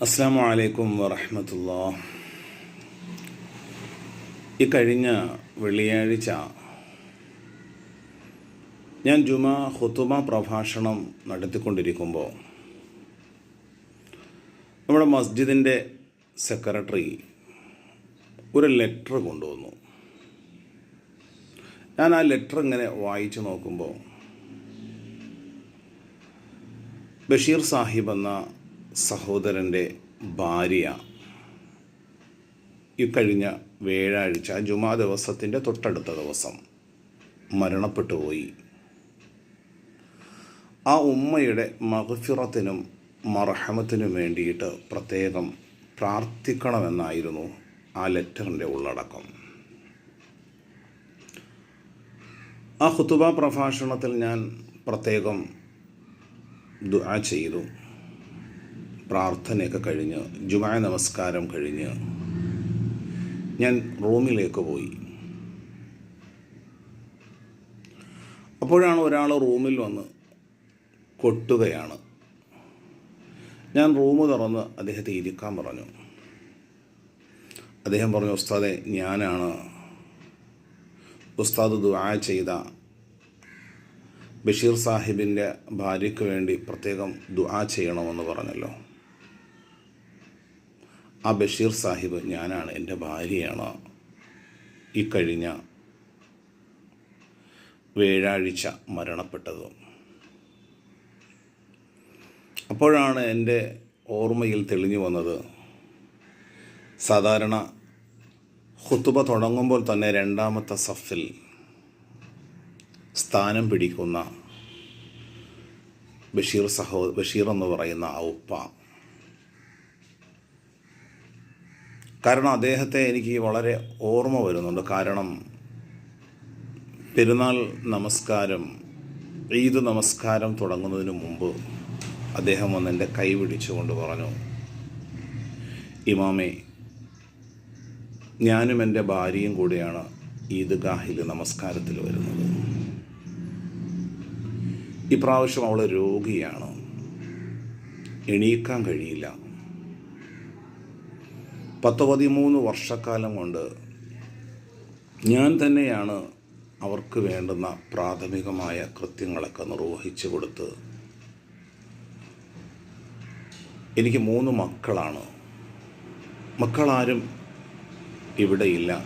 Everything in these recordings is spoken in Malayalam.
അസ്സാം വലൈക്കും വറഹമത്തുള്ള ഈ കഴിഞ്ഞ വെള്ളിയാഴ്ച ഞാൻ ജുമ ഹുത്തുമ പ്രഭാഷണം നടത്തിക്കൊണ്ടിരിക്കുമ്പോൾ നമ്മുടെ മസ്ജിദിന്റെ സെക്രട്ടറി ഒരു ലെറ്റർ കൊണ്ടുവന്നു. ഞാൻ ആ ലെറ്റർ ഇങ്ങനെ വായിച്ചു നോക്കുമ്പോൾ ബഷീർ സാഹിബ് എന്ന സഹോദരന്റെ ഭാര്യ ഇക്കഴിഞ്ഞ വ്യാഴാഴ്ച ജുമാ ദിവസത്തിന്റെ തൊട്ടടുത്ത ദിവസം മരണപ്പെട്ടു പോയി. ആ ഉമ്മയുടെ മഹഫിറത്തിനും മർഹമത്തിനും വേണ്ടിയിട്ട് പ്രത്യേകം പ്രാർത്ഥിക്കണമെന്നായിരുന്നു ആ ലെറ്ററിന്റെ ഉള്ളടക്കം. ആ ഹുത്തുബ പ്രഭാഷണത്തിൽ ഞാൻ പ്രത്യേകം ദുആ ചെയ്തു. പ്രാർത്ഥനയൊക്കെ കഴിഞ്ഞ് ജുമാ നമസ്കാരം കഴിഞ്ഞ് ഞാൻ റൂമിലേക്ക് പോയി. അപ്പോഴാണ് ഒരാൾ റൂമിൽ വന്ന് കൊട്ടുകയാണ്. ഞാൻ റൂം തുറന്ന് അദ്ദേഹത്തെ ഇരിക്കാൻ പറഞ്ഞു. അദ്ദേഹം പറഞ്ഞു ഉസ്താദെ ഞാനാണ് ഉസ്താദ് ദുആ ചെയ്ത ബഷീർ സാഹിബിന്റെ ഭാര്യയ്ക്ക് വേണ്ടി പ്രത്യേകം ദുആ ചെയ്യണമെന്ന് പറഞ്ഞല്ലോ. ആ ബഷീർ സാഹിബ് ഞാനാണ് എന്റെ ഭാര്യയാണ്. ഈ കഴിഞ്ഞ വ്യാഴാഴ്ച മരണപ്പെട്ടത്. അപ്പോഴാണ് എന്റെ ഓർമ്മയിൽ തെളിഞ്ഞു വന്നത്. സാധാരണ ഹുത്തുബ തുടങ്ങുമ്പോൾ തന്നെ രണ്ടാമത്തെ സഫിൽ സ്ഥാനം പിടിക്കുന്ന ബഷീർ സഹോ ബഷീർ എന്ന് പറയുന്ന ആ ഉപ്പ കാരണം അദ്ദേഹത്തെ എനിക്ക് വളരെ ഓർമ്മ വരുന്നുണ്ട്. കാരണം പെരുന്നാൾ നമസ്കാരം ഈദ് നമസ്കാരം തുടങ്ങുന്നതിന് മുമ്പ് അദ്ദേഹം വന്ന് എന്റെ കൈ പിടിച്ചുകൊണ്ട് പറഞ്ഞു ഇമാമേ ഞാനും എന്റെ ഭാര്യയും കൂടെയാണ് ഈദ്ഗാഹിൽ നമസ്കാരത്തിൽ വരുന്നത്. ഇപ്രാവശ്യം അവൾ രോഗിയാണ്. എണീക്കാൻ കഴിയില്ല. പത്ത് പതിമൂന്ന് വർഷക്കാലം കൊണ്ട് ഞാൻ തന്നെയാണ് അവർക്ക് വേണ്ടുന്ന പ്രാഥമികമായ കൃത്യങ്ങളൊക്കെ നിർവഹിച്ചു കൊടുത്ത് എനിക്ക് മൂന്ന് മക്കളാണ്. മക്കളാരും ഇവിടെയില്ല.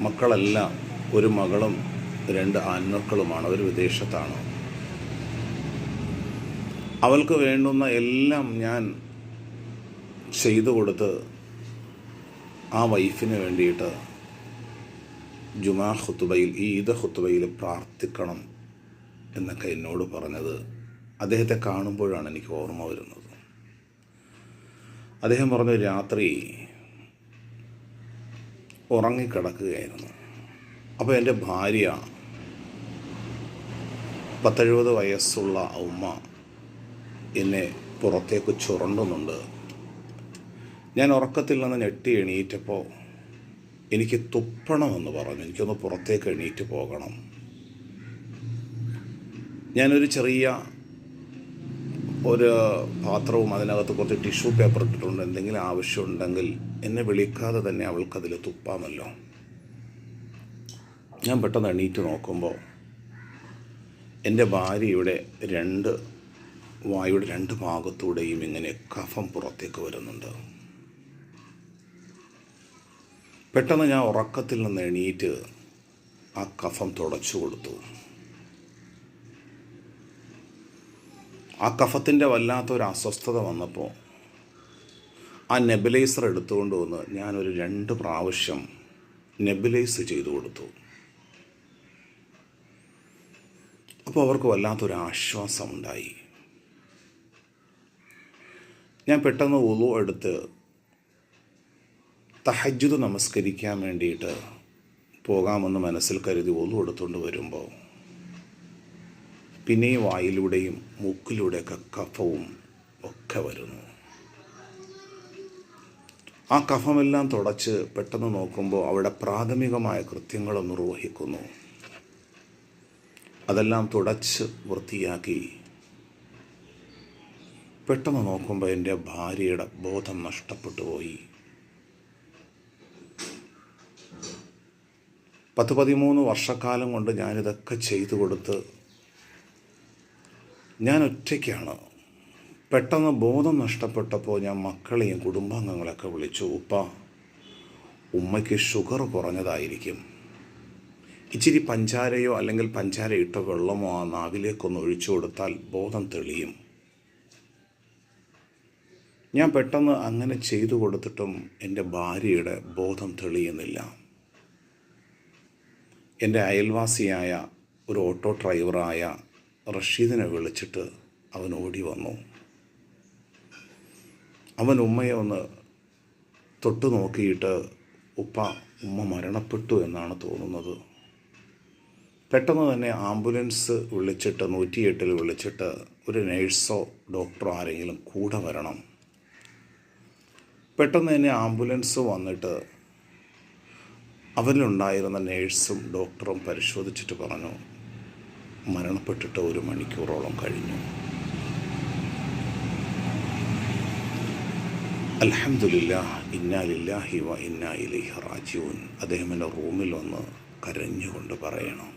മക്കളല്ല ഒരു മകളും രണ്ട് ആൺമക്കളുമാണ് അവർ വിദേശത്താണ്. അവൾക്ക് വേണ്ടുന്ന എല്ലാം ഞാൻ ചെയ്തു കൊടുത്ത് ആ വൈഫിന് വേണ്ടിയിട്ട് ജുമാ ഖുത്തുബയിൽ ഈദ് ഖുത്തുബയിൽ പ്രാർത്ഥിക്കണം എന്നൊക്കെ എന്നോട് പറഞ്ഞത് അദ്ദേഹത്തെ കാണുമ്പോഴാണ് എനിക്ക് ഓർമ്മ വരുന്നത്. അദ്ദേഹം പറഞ്ഞു രാത്രി ഉറങ്ങിക്കിടക്കുകയായിരുന്നു. അപ്പോൾ എന്റെ ഭാര്യ പത്തെഴുപത് വയസ്സുള്ള ഉമ്മ എന്നെ പുറത്തേക്ക് ചുരണ്ടുന്നുണ്ട്. ഞാൻ ഉറക്കത്തിൽ നിന്ന് ഞെട്ടി എണീറ്റപ്പോൾ എനിക്ക് തുപ്പണമെന്ന് പറഞ്ഞു. എനിക്കൊന്ന് പുറത്തേക്ക് എണീറ്റ് പോകണം. ഞാനൊരു ചെറിയ ഒരു പാത്രവും അതിനകത്ത് കുറച്ച് ടിഷ്യൂ പേപ്പർ ഇട്ടിട്ടുണ്ട്. എന്തെങ്കിലും ആവശ്യമുണ്ടെങ്കിൽ എന്നെ വിളിക്കാതെ തന്നെ അവൾക്കതിൽ തുപ്പാമല്ലോ. ഞാൻ പെട്ടെന്ന് എണീറ്റ് നോക്കുമ്പോൾ എന്റെ ഭാര്യയുടെ രണ്ട് വായുടെ രണ്ട് ഭാഗത്തൂടെയും ഇങ്ങനെ കഫം പുറത്തേക്ക് വരുന്നുണ്ട്. പെട്ടെന്ന് ഞാൻ ഉറക്കത്തിൽ നിന്ന് എണീറ്റ് ആ കഫം തുടച്ചു കൊടുത്തു. ആ കഫത്തിന്റെ വല്ലാത്തൊരു അസ്വസ്ഥത വന്നപ്പോൾ ആ നെബിലൈസർ എടുത്തുകൊണ്ട് വന്ന് ഞാനൊരു രണ്ട് പ്രാവശ്യം നെബിലൈസ് ചെയ്തു കൊടുത്തു. അപ്പോൾ അവർക്ക് വല്ലാത്തൊരു ആശ്വാസമുണ്ടായി. ഞാൻ പെട്ടെന്ന് ഉളു എടുത്ത് തഹജ്ജുദ് നമസ്കരിക്കാൻ വേണ്ടിയിട്ട് പോകാമെന്ന് മനസ്സിൽ കരുതി ഒന്നു എടുത്തുകൊണ്ട് വരുമ്പോൾ പിന്നെ വായിലൂടെയും മൂക്കിലൂടെയൊക്കെ കഫവും ഒക്കെ വരുന്നു. ആ കഫമെല്ലാം തുടച്ച് പെട്ടെന്ന് നോക്കുമ്പോൾ അവിടെ പ്രാഥമികമായ കൃത്യങ്ങൾ നിർവഹിക്കുന്നു. അതെല്ലാം തുടച്ച് വൃത്തിയാക്കി പെട്ടെന്ന് നോക്കുമ്പോൾ എന്റെ ഭാര്യയുടെ ബോധം നഷ്ടപ്പെട്ടു പോയി. പത്ത് പതിമൂന്ന് വർഷക്കാലം കൊണ്ട് ഞാനിതൊക്കെ ചെയ്തു കൊടുത്ത് ഞാൻ ഒറ്റയ്ക്കാണ്. പെട്ടെന്ന് ബോധം നഷ്ടപ്പെട്ടപ്പോൾ ഞാൻ മക്കളെയും കുടുംബാംഗങ്ങളൊക്കെ വിളിച്ചു ഉപ്പ ഉമ്മയ്ക്ക് ഷുഗർ കുറഞ്ഞതായിരിക്കും. ഇച്ചിരി പഞ്ചാരയോ അല്ലെങ്കിൽ പഞ്ചാര ഇട്ട വെള്ളമോ ആ നാവിലേക്കൊന്ന് ഒഴിച്ചു കൊടുത്താൽ ബോധം തെളിയും. ഞാൻ പെട്ടെന്ന് അങ്ങനെ ചെയ്തു കൊടുത്തിട്ടും എന്റെ ഭാര്യയുടെ ബോധം തെളിയുന്നില്ല. എന്റെ അയൽവാസിയായ ഒരു ഓട്ടോ ഡ്രൈവറായ റഷീദിനെ വിളിച്ചിട്ട് അവൻ ഓടി വന്നു. അവൻ ഉമ്മയെ ഒന്ന് തൊട്ടു നോക്കിയിട്ട് ഉപ്പ ഉമ്മ മരണപ്പെട്ടു എന്നാണ് തോന്നുന്നത്. പെട്ടെന്ന് തന്നെ ആംബുലൻസ് വിളിച്ചിട്ട് നൂറ്റിയെട്ടിൽ വിളിച്ചിട്ട് ഒരു നേഴ്സോ ഡോക്ടറോ ആരെങ്കിലും കൂടെ വരണം. പെട്ടെന്ന് തന്നെ ആംബുലൻസ് വന്നിട്ട് അവരിലുണ്ടായിരുന്ന നേഴ്സും ഡോക്ടറും പരിശോധിച്ചിട്ട് പറഞ്ഞു മരണപ്പെട്ടിട്ട് ഒരു മണിക്കൂറോളം കഴിഞ്ഞു. അലഹമില്ല ഇന്നാലില്ലാഹി വ ഇന്നാ ഇലൈഹി റാജിഊൻ. അദ്ദേഹം എന്റെ റൂമിൽ വന്ന് കരഞ്ഞുകൊണ്ട് പറയണം.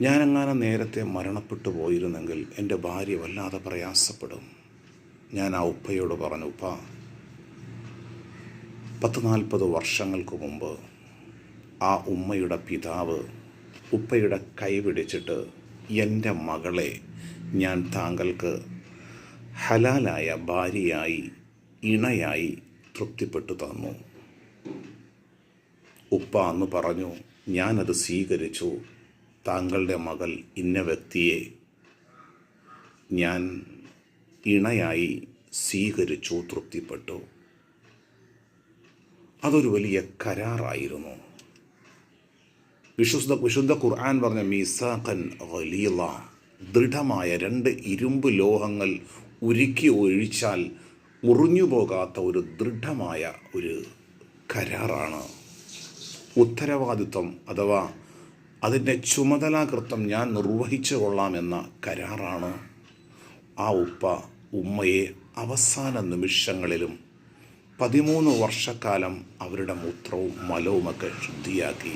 ഞാനെങ്ങാനും നേരത്തെ മരണപ്പെട്ടു പോയിരുന്നെങ്കിൽ എന്റെ ഭാര്യ വല്ലാതെ പ്രയാസപ്പെടും. ഞാൻ ആ ഉപ്പയോട് പറഞ്ഞു ഉപ്പ പത്ത് നാൽപ്പത് വർഷങ്ങൾക്ക് മുമ്പ് ആ ഉമ്മയുടെ പിതാവ് ഉപ്പയുടെ കൈ പിടിച്ചിട്ട് എന്റെ മകളെ ഞാൻ താങ്കൾക്ക് ഹലാലായ ഭാര്യയായി ഇണയായി തൃപ്തിപ്പെട്ടു തന്നു. ഉപ്പ അന്ന് പറഞ്ഞു ഞാനത് സ്വീകരിച്ചു. താങ്കളുടെ മകൾ ഇന്ന വ്യക്തിയെ ഞാൻ ഇണയായി സ്വീകരിച്ചു തൃപ്തിപ്പെട്ടു. അതൊരു വലിയ കരാറായിരുന്നു. വിശുദ്ധ വിശുദ്ധ ഖുർആൻ പറഞ്ഞ മീസാഖൻ ഖലീല ദൃഢമായ രണ്ട് ഇരുമ്പ് ലോഹങ്ങൾ ഉരുക്കി ഒഴിച്ചാൽ മുറിഞ്ഞു പോകാത്ത ഒരു ദൃഢമായ ഒരു കരാറാണ്. ഉത്തരവാദിത്വം അഥവാ അതിന്റെ ചുമതലാകൃത്വം ഞാൻ നിർവഹിച്ചു കൊള്ളാമെന്ന കരാറാണ്. ആ ഉപ്പ ഉമ്മയെ അവസാന നിമിഷങ്ങളിലും പതിമൂന്ന് വർഷക്കാലം അവരുടെ മൂത്രവും മലവുമൊക്കെ ശുദ്ധിയാക്കി.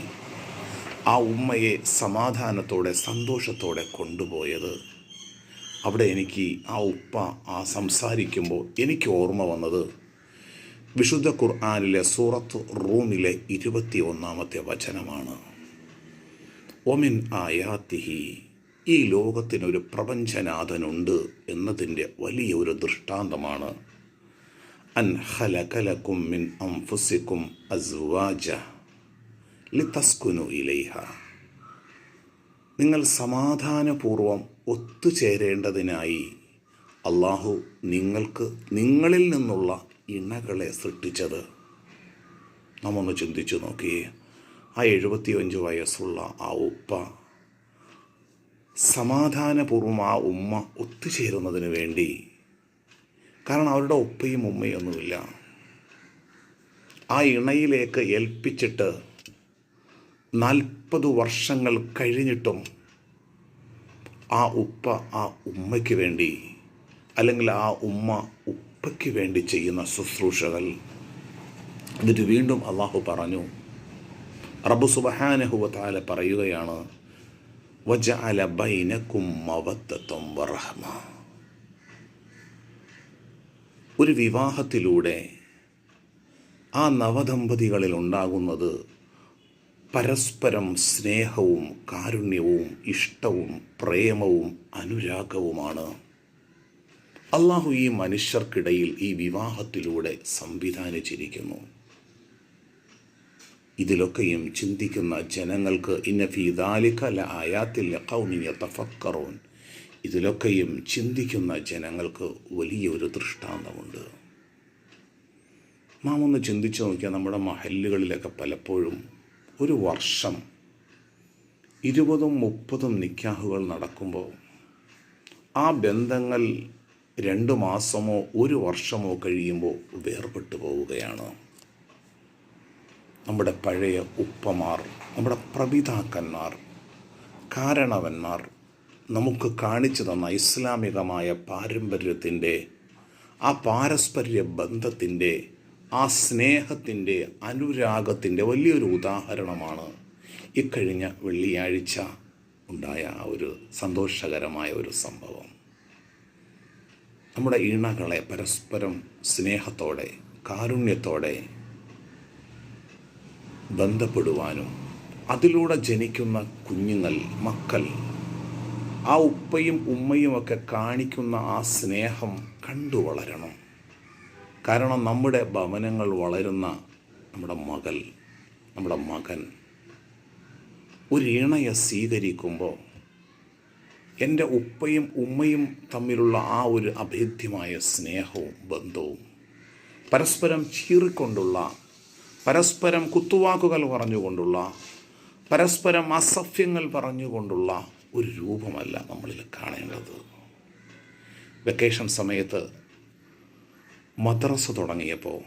ആ ഉമ്മയെ സമാധാനത്തോടെ സന്തോഷത്തോടെ കൊണ്ടുപോയത്. അവിടെ എനിക്ക് ആ ഉപ്പ ആ സംസാരിക്കുമ്പോൾ എനിക്ക് ഓർമ്മ വന്നത് വിശുദ്ധ ഖുർആാനിലെ സൂറത്ത് റൂമിലെ ഇരുപത്തി ഒന്നാമത്തെ വചനമാണ്. ഒമിൻ ആയാത്തിഹി ഈ ലോകത്തിനൊരു പ്രപഞ്ചനാഥനുണ്ട് എന്നതിന്റെ വലിയ ഒരു അൻ ഹലകലക്കും മിൻ അംഫുസിക്കും അസ്വാജ ലിതസ്കുനു ഇലൈഹ നിങ്ങൾ സമാധാനപൂർവം ഒത്തുചേരേണ്ടതിനായി അള്ളാഹു നിങ്ങൾക്ക് നിങ്ങളിൽ നിന്നുള്ള ഇണകളെ സൃഷ്ടിച്ചത്. നമ്മൊന്ന് ചിന്തിച്ചു നോക്കിയേ. ആ എഴുപത്തിയഞ്ച് വയസ്സുള്ള ആ ഉപ്പ സമാധാനപൂർവം ആ ഉമ്മ ഒത്തുചേരുന്നതിന് വേണ്ടി കാരണം അവരുടെ ഉപ്പയും ഉമ്മയും ഒന്നുമില്ല ആ ഇണയിലേക്ക് ഏൽപ്പിച്ചിട്ട് നാൽപ്പത് വർഷങ്ങൾ കഴിഞ്ഞിട്ടും ആ ഉപ്പ ആ ഉമ്മയ്ക്ക് വേണ്ടി അല്ലെങ്കിൽ ആ ഉമ്മ ഉപ്പയ്ക്ക് വേണ്ടി ചെയ്യുന്ന ശുശ്രൂഷകൾ എന്നിട്ട് വീണ്ടും അള്ളാഹു പറഞ്ഞു. റബ്ബു സുബഹാനഹുവത്താല പറയുകയാണ് വജ അല ബൈനക്കും മവത്തത്വം വറഹ്മ. ഒരു വിവാഹത്തിലൂടെ ആ നവദമ്പതികളിൽ ഉണ്ടാകുന്നത് പരസ്പരം സ്നേഹവും കാരുണ്യവും ഇഷ്ടവും പ്രേമവും അനുരാഗവുമാണ്. അള്ളാഹു ഈ മനുഷ്യർക്കിടയിൽ ഈ വിവാഹത്തിലൂടെ സംവിധാനിച്ചിരിക്കുന്നു. ഇതിലൊക്കെയും ചിന്തിക്കുന്ന ജനങ്ങൾക്ക് ഇന്ന ഫീദാലിക ല ആയാത്തിൽ കൗമിയ തഫക്കറോൻ ഇതിലൊക്കെയും ചിന്തിക്കുന്ന ജനങ്ങൾക്ക് വലിയൊരു ദൃഷ്ടാന്തമുണ്ട്. നാം ഒന്ന് ചിന്തിച്ചു നോക്കിയാൽ നമ്മുടെ മഹല്ലുകളിലൊക്കെ പലപ്പോഴും ഒരു വർഷം ഇരുപതും മുപ്പതും നിക്കാഹുകൾ നടക്കുമ്പോൾ ആ ബന്ധങ്ങൾ രണ്ട് മാസമോ ഒരു വർഷമോ കഴിയുമ്പോൾ വേർപെട്ടു പോവുകയാണ്. നമ്മുടെ പഴയ ഉപ്പമാർ നമ്മുടെ പ്രപിതാക്കന്മാർ കാരണവന്മാർ നമുക്ക് കാണിച്ചു തന്ന ഇസ്ലാമികമായ പാരമ്പര്യത്തിന്റെ ആ പാരസ്പര്യ ബന്ധത്തിന്റെ ആ സ്നേഹത്തിന്റെ അനുരാഗത്തിന്റെ വലിയൊരു ഉദാഹരണമാണ് ഇക്കഴിഞ്ഞ വെള്ളിയാഴ്ച ഉണ്ടായ ഒരു സന്തോഷകരമായ ഒരു സംഭവം. നമ്മുടെ ഇണകളെ പരസ്പരം സ്നേഹത്തോടെ കാരുണ്യത്തോടെ ബന്ധപ്പെടുവാനും അതിലൂടെ ജനിക്കുന്ന കുഞ്ഞുങ്ങൾ മക്കൾ ആ ഉപ്പയും ഉമ്മയും ഒക്കെ കാണിക്കുന്ന ആ സ്നേഹം കണ്ടു വളരണം. കാരണം നമ്മുടെ ഭവനങ്ങൾ വളരുന്ന നമ്മുടെ മകൾ നമ്മുടെ മകൻ ഒരു ഇണയെ സ്വീകരിക്കുമ്പോൾ എന്റെ ഉപ്പയും ഉമ്മയും തമ്മിലുള്ള ആ ഒരു അഭേദ്യമായ സ്നേഹവും ബന്ധവും പരസ്പരം ചീറിക്കൊണ്ടുള്ള പരസ്പരം കുത്തുവാക്കുകൾ പറഞ്ഞുകൊണ്ടുള്ള പരസ്പരം അസഭ്യങ്ങൾ പറഞ്ഞുകൊണ്ടുള്ള ഒരു രൂപമല്ല നമ്മളിൽ കാണേണ്ടത്. വെക്കേഷൻ സമയത്ത് മദ്രസ തുടങ്ങിയപ്പോൾ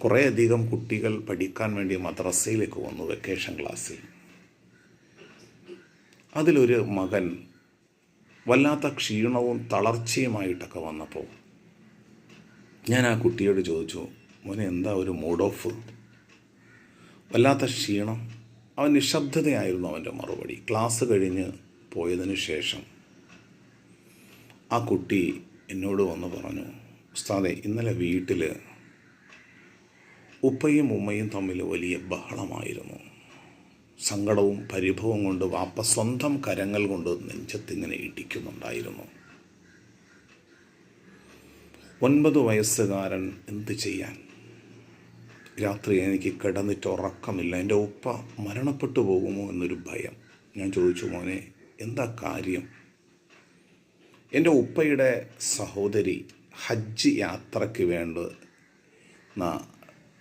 കുറേയധികം കുട്ടികൾ പഠിക്കാൻ വേണ്ടി മദ്രസയിലേക്ക് വന്നു വെക്കേഷൻ ക്ലാസ്സിൽ അതിലൊരു മകൻ വല്ലാത്ത ക്ഷീണവും തളർച്ചയുമായിട്ടൊക്കെ വന്നപ്പോൾ ഞാൻ ആ കുട്ടിയോട് ചോദിച്ചു മോനെ എന്താ ഒരു മൂഡ് ഓഫ് വല്ലാത്ത ക്ഷീണം അവൻ നിശബ്ദതയായിരുന്നു അവന്റെ മറുപടി. ക്ലാസ് കഴിഞ്ഞ് പോയതിന് ശേഷം ആ കുട്ടി എന്നോട് വന്ന് പറഞ്ഞു ഉസ്താദെ ഇന്നലെ വീട്ടിൽ ഉപ്പയും ഉമ്മയും തമ്മിൽ വലിയ ബഹളമായിരുന്നു. സങ്കടവും പരിഭവവും കൊണ്ട് വാപ്പ സ്വന്തം കരങ്ങൾ കൊണ്ട് നെഞ്ചത്തിങ്ങനെ ഇടിക്കുന്നുണ്ടായിരുന്നു. ഒൻപത് വയസ്സുകാരൻ എന്ത് ചെയ്യാൻ രാത്രി എനിക്ക് കിടന്നിട്ട് ഉറക്കമില്ല. എന്റെ ഉപ്പ മരണപ്പെട്ടു പോകുമോ എന്നൊരു ഭയം. ഞാൻ ചോദിച്ചു മോനെ എന്താ കാര്യം? എന്റെ ഉപ്പയുടെ സഹോദരി ഹജ്ജ് യാത്രയ്ക്ക് വേണ്ട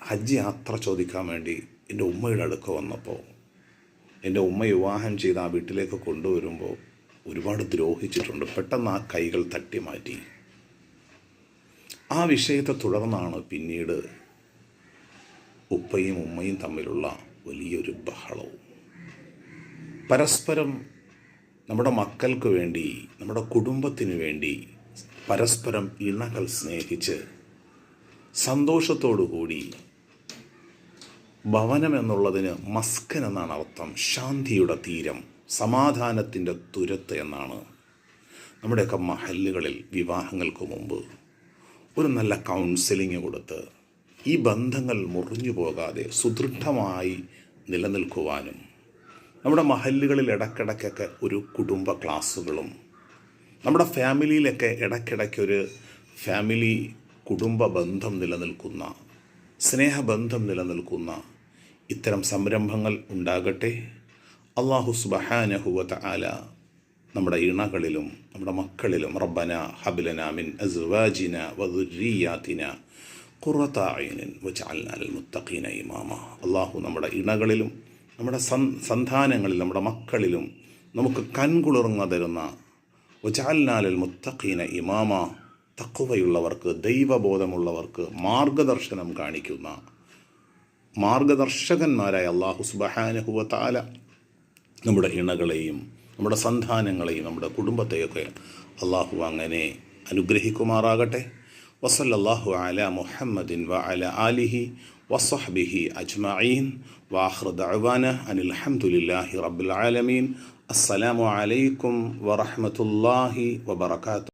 ഹജ്ജ് യാത്ര ചോദിക്കാൻ വേണ്ടി എന്റെ ഉമ്മയുടെ അടുക്ക വന്നപ്പോൾ എന്റെ ഉമ്മ വിവാഹം ചെയ്ത് ആ വീട്ടിലേക്ക് കൊണ്ടുവരുമ്പോൾ ഒരുപാട് ദ്രോഹിച്ചിട്ടുണ്ട്. പെട്ടെന്ന് ആ കൈകൾ തട്ടി മാറ്റി ആ വിഷയത്തെ തുടർന്നാണ് പിന്നീട് ഉപ്പയും ഉമ്മയും തമ്മിലുള്ള വലിയൊരു ബഹളവും. പരസ്പരം നമ്മുടെ മക്കൾക്ക് വേണ്ടി നമ്മുടെ കുടുംബത്തിന് വേണ്ടി പരസ്പരം ഇണകൾ സ്നേഹിച്ച് സന്തോഷത്തോടു കൂടി ഭവനം എന്നുള്ളതിന് മസ്കൻ എന്നാണ് അർത്ഥം. ശാന്തിയുടെ തീരം സമാധാനത്തിന്റെ തുരത്ത് എന്നാണ്. നമ്മുടെയൊക്കെ മഹല്ലുകളിൽ വിവാഹങ്ങൾക്ക് മുമ്പ് ഒരു നല്ല കൗൺസിലിംഗ് കൊടുത്ത് ഈ ബന്ധങ്ങൾ മുറിഞ്ഞു പോകാതെ സുദൃഢമായി നിലനിൽക്കുവാനും നമ്മുടെ മഹല്ലുകളിൽ ഇടയ്ക്കിടയ്ക്കൊക്കെ ഒരു കുടുംബ ക്ലാസ്സുകളും നമ്മുടെ ഫാമിലിയിലൊക്കെ ഇടയ്ക്കിടയ്ക്കൊരു ഫാമിലി കുടുംബ ബന്ധം നിലനിൽക്കുന്ന സ്നേഹബന്ധം നിലനിൽക്കുന്ന ഇത്തരം സംരംഭങ്ങൾ ഉണ്ടാകട്ടെ. അള്ളാഹു സുബഹാനഹുവത ആല നമ്മുടെ ഇണകളിലും നമ്മുടെ മക്കളിലും റബ്ബന ഹബിലന മിൻ അസ്വാജിന വദുരിയാത്തിന വജഅൽനാൽ മുത്തഖീന ഇമാമ. അള്ളാഹു നമ്മുടെ ഇണകളിലും നമ്മുടെ സന്താനങ്ങളിൽ നമ്മുടെ മക്കളിലും നമുക്ക് കൺകുളിർന്ന തരുന്ന വജഅൽനാലൽ മുത്തഖീന ഇമാമ. തക്കുവയുള്ളവർക്ക് ദൈവബോധമുള്ളവർക്ക് മാർഗദർശനം കാണിക്കുന്ന മാർഗദർശകന്മാരായ അള്ളാഹു സുബഹാനഹുവ താല നമ്മുടെ ഇണകളെയും നമ്മുടെ സന്താനങ്ങളെയും നമ്മുടെ കുടുംബത്തെയൊക്കെ അള്ളാഹു അങ്ങനെ അനുഗ്രഹിക്കുമാറാകട്ടെ. وصلى الله على محمد وعلى آله وصحبه أجمعين وآخر دعوانا أن الحمد لله رب العالمين. السلام عليكم ورحمة الله وبركاته.